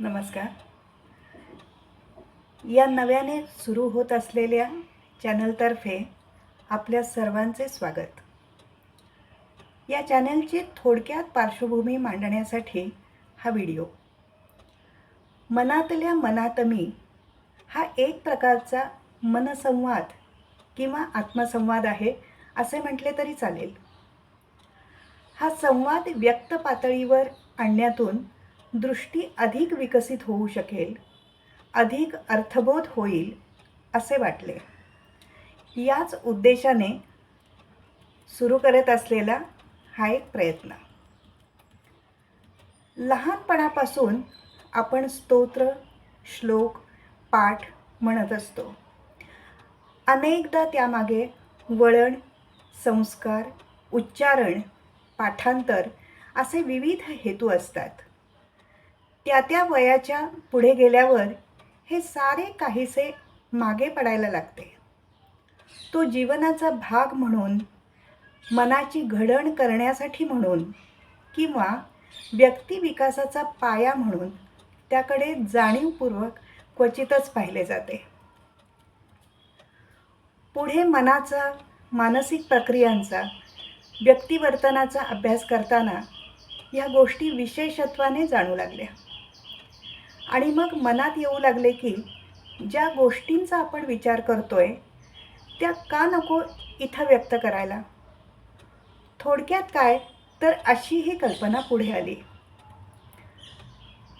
नमस्कार. या नव्याने सुरू होत असलेल्या चॅनलतर्फे आपल्या सर्वांचे स्वागत. या चॅनलची थोडक्यात पार्श्वभूमी मांडण्यासाठी हा व्हिडिओ मनातल्या मनात मी हा एक प्रकारचा मनसंवाद किंवा आत्मसंवाद आहे असे म्हटले तरी चालेल. हा संवाद व्यक्त पातळीवर आणण्यातून दृष्टी अधिक विकसित होऊ शकेल अधिक अर्थबोध होईल असे वाटले. याच उद्देशाने सुरू करत असलेला हा एक प्रयत्न. लहानपणापासून आपण स्तोत्र श्लोक पाठ म्हणत असतो. अनेकदा त्यामागे वळण संस्कार उच्चारण पाठांतर असे विविध हेतू असतात. त्या त्या वयाच्या पुढे गेल्यावर हे सारे काहीसे मागे पडायला लागते. तो जीवनाचा भाग म्हणून मनाची घडण करण्यासाठी म्हणून किंवा व्यक्तिविकासाचा पाया म्हणून त्याकडे जाणीवपूर्वक क्वचितच पाहिले जाते. पुढे मनाचा मानसिक प्रक्रियांचा व्यक्तिवर्तनाचा अभ्यास करताना या गोष्टी विशेषत्वाने जाणू लागल्या. आणि मग मनात येऊ लागले की ज्या गोष्टींचा आपण विचार करतोय त्या का नको इथं व्यक्त करायला? थोडक्यात काय? तर अशी ही कल्पना पुढे आली.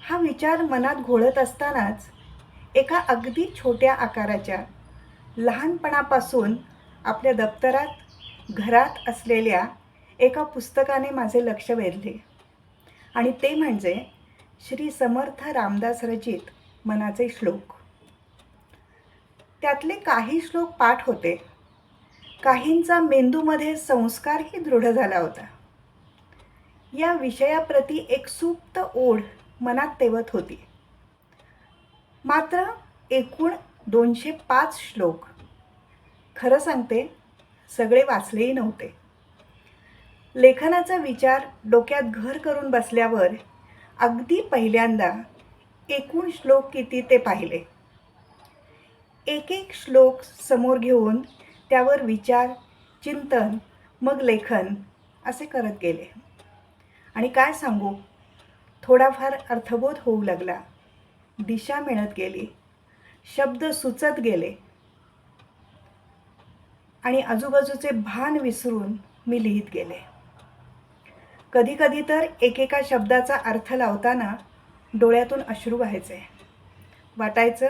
हा विचार मनात घोळत असतानाच एका अगदी छोट्या आकाराच्या लहानपणापासून आपल्या दप्तरात घरात असलेल्या एका पुस्तकाने माझे लक्ष वेधले. आणि ते म्हणजे श्री समर्थ रामदास रचित मनाचे श्लोक. त्यातले काही श्लोक पाठ होते. काहींचा मेंदूमध्ये संस्कारही दृढ झाला होता. या विषयाप्रती एक सुप्त ओढ मनात तेवत होती. मात्र एकूण दोनशे पाच श्लोक. खरं सांगते सगळे वाचलेही नव्हते. लेखनाचा विचार डोक्यात घर करून बसल्यावर अगदी पहिल्यांदा एकूण श्लोक किती ते पाहिले? एक एक श्लोक समोर घेऊन त्यावर विचार चिंतन मग लेखन असे करत गेले. आणि काय सांगू? थोडाफार अर्थबोध होऊ लागला. दिशा मिळत गेली. शब्द सुचत गेले. आणि आजूबाजूचे भान विसरून मी लिहित गेले. कधीकधी तर एकेका शब्दाचा अर्थ लावताना डोळ्यातून अश्रू व्हायचे. वाटायचं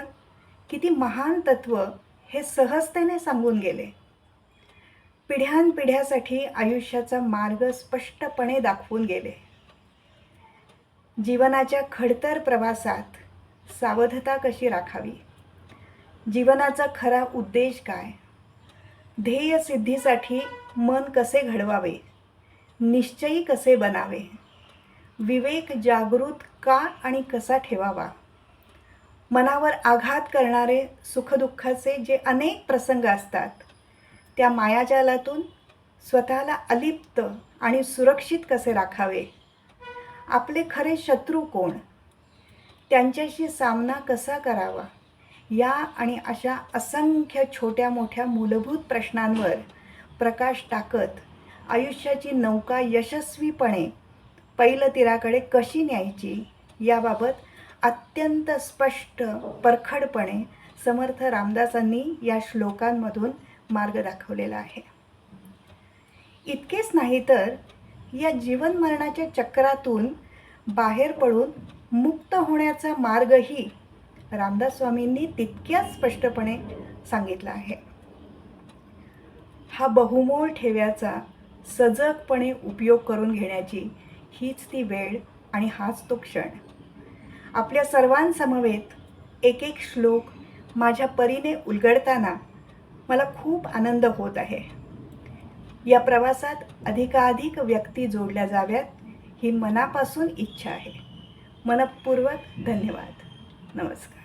किती महान तत्व हे सहजतेने सांगून गेले. पिढ्यानपिढ्यासाठी आयुष्याचा मार्ग स्पष्टपणे दाखवून गेले. जीवनाच्या खडतर प्रवासात सावधता कशी राखावी? जीवनाचा खरा उद्देश काय? ध्येय सिद्धीसाठी मन कसे घडवावे? निश्चयी कसे बनावे? विवेक जागृत का आणि कसा ठेवावा? मनावर आघात करणारे सुखदुःखाचे जे अनेक प्रसंग असतात त्या मायाजालातून स्वतःला अलिप्त आणि सुरक्षित कसे राखावे? आपले खरे शत्रू कोण? त्यांच्याशी सामना कसा करावा? या आणि अशा असंख्य छोट्या मोठ्या मूलभूत प्रश्नांवर प्रकाश टाकत आयुष्याची नौका यशस्वीपणे पैलतीराकडे कशी न्यायची याबाबत अत्यंत स्पष्ट परखडपणे समर्थ रामदासांनी या श्लोकांमधून मार्ग दाखवलेला आहे. इतकेच नाही तर या जीवन मरणाच्या चक्रातून बाहेर पडून मुक्त होण्याचा मार्गही रामदास स्वामींनी तितक्याच स्पष्टपणे सांगितला आहे. हा बहुमोल ठेव्याचा सजगपणे उपयोग करून घेण्याची हीच ती वेळ आणि हाच तो क्षण. आपल्या सर्वांसमवेत एक एक श्लोक माझ्या परीने उलगडताना मला खूप आनंद होत आहे. या प्रवासात अधिकाधिक व्यक्ती जोडल्या जाव्यात ही मनापासून इच्छा आहे. मनपूर्वक धन्यवाद. नमस्कार.